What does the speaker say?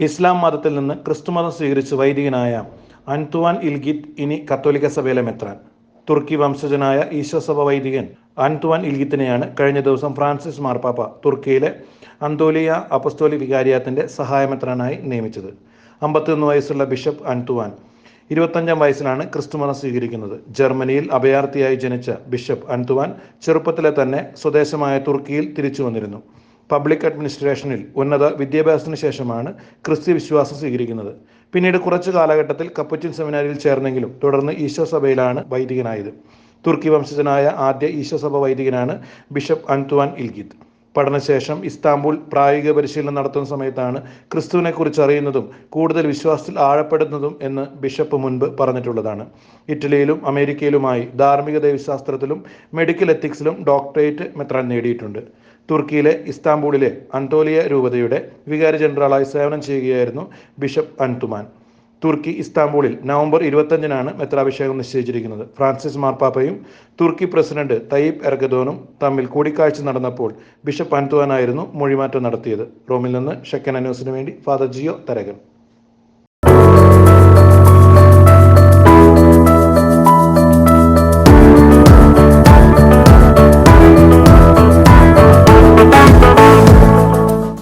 ഇസ്ലാം മതത്തിൽ നിന്ന് ക്രിസ്തുമതം സ്വീകരിച്ച് വൈദികനായ അൻതുവാൻ ഇൽഗിത്ത് ഇനി കത്തോലിക്ക സഭയിലെ മെത്രാൻ. തുർക്കി വംശജനായ ഈശോസഭ വൈദികൻ അൻതുവാൻ ഇൽഗിത്തിനെയാണ് കഴിഞ്ഞ ദിവസം ഫ്രാൻസിസ് മാർപ്പാപ്പ തുർക്കിയിലെ അന്തോലിയ അപ്പസ്തോലി വികാരിയാത്തിന്റെ സഹായമെത്രാനായി നിയമിച്ചത്. അമ്പത്തിയൊന്ന് വയസ്സുള്ള ബിഷപ്പ് അൻതുവാൻ ഇരുപത്തഞ്ചാം വയസ്സിലാണ് ക്രിസ്തുമതം സ്വീകരിക്കുന്നത്. ജർമ്മനിയിൽ അഭയാർത്ഥിയായി ജനിച്ച ബിഷപ്പ് അൻതുവാൻ ചെറുപ്പത്തിലെ തന്നെ സ്വദേശമായ തുർക്കിയിൽ തിരിച്ചു വന്നിരുന്നു. പബ്ലിക് അഡ്മിനിസ്ട്രേഷനിൽ ഉന്നത വിദ്യാഭ്യാസത്തിന് ശേഷമാണ് ക്രിസ്ത്യ വിശ്വാസം സ്വീകരിക്കുന്നത്. പിന്നീട് കുറച്ചു കാലഘട്ടത്തിൽ കപ്പുച്ചിൻ സെമിനാരിയിൽ ചേർന്നെങ്കിലും തുടർന്ന് ഈശോ സഭയിലാണ് വൈദികനായത്. തുർക്കി വംശജനായ ആദ്യ ഈശോ സഭ വൈദികനാണ് ബിഷപ്പ് അൻതുവാൻ ഇൽഗിത്ത് പഠനശേഷം ഇസ്താംബുൾ പ്രായോഗിക പരിശീലനം നടത്തുന്ന സമയത്താണ് ക്രിസ്തുവിനെ കുറിച്ച് അറിയുന്നതും കൂടുതൽ വിശ്വാസത്തിൽ ആഴപ്പെടുന്നതും എന്ന് ബിഷപ്പ് മുൻപ് പറഞ്ഞിട്ടുള്ളതാണ്. ഇറ്റലിയിലും അമേരിക്കയിലുമായി ധാർമ്മിക ദൈവശാസ്ത്രത്തിലും മെഡിക്കൽ എത്തിക്സിലും ഡോക്ടറേറ്റ് മെത്രാൻ നേടിയിട്ടുണ്ട്. തുർക്കിയിലെ ഇസ്താംബൂളിലെ അന്തോലിയ രൂപതയുടെ വികാരി ജനറലായി സേവനം ചെയ്യുകയായിരുന്നു ബിഷപ്പ് അൻതുമാൻ. തുർക്കി ഇസ്താംബൂളിൽ നവംബർ ഇരുപത്തഞ്ചിനാണ് മെത്രാഭിഷേകം നിശ്ചയിച്ചിരിക്കുന്നത്. ഫ്രാൻസിസ് മാർപ്പാപ്പയും തുർക്കി പ്രസിഡന്റ് തയ്യിബ് എർഗദോനും തമ്മിൽ കൂടിക്കാഴ്ച നടന്നപ്പോൾ ബിഷപ്പ് അൻതുവാനായിരുന്നു മൊഴിമാറ്റം നടത്തിയത്. റോമിൽ നിന്ന് ഷെക്കൻ ന്യൂസിന് വേണ്ടി ഫാദർ ജിയോ തരകൻ.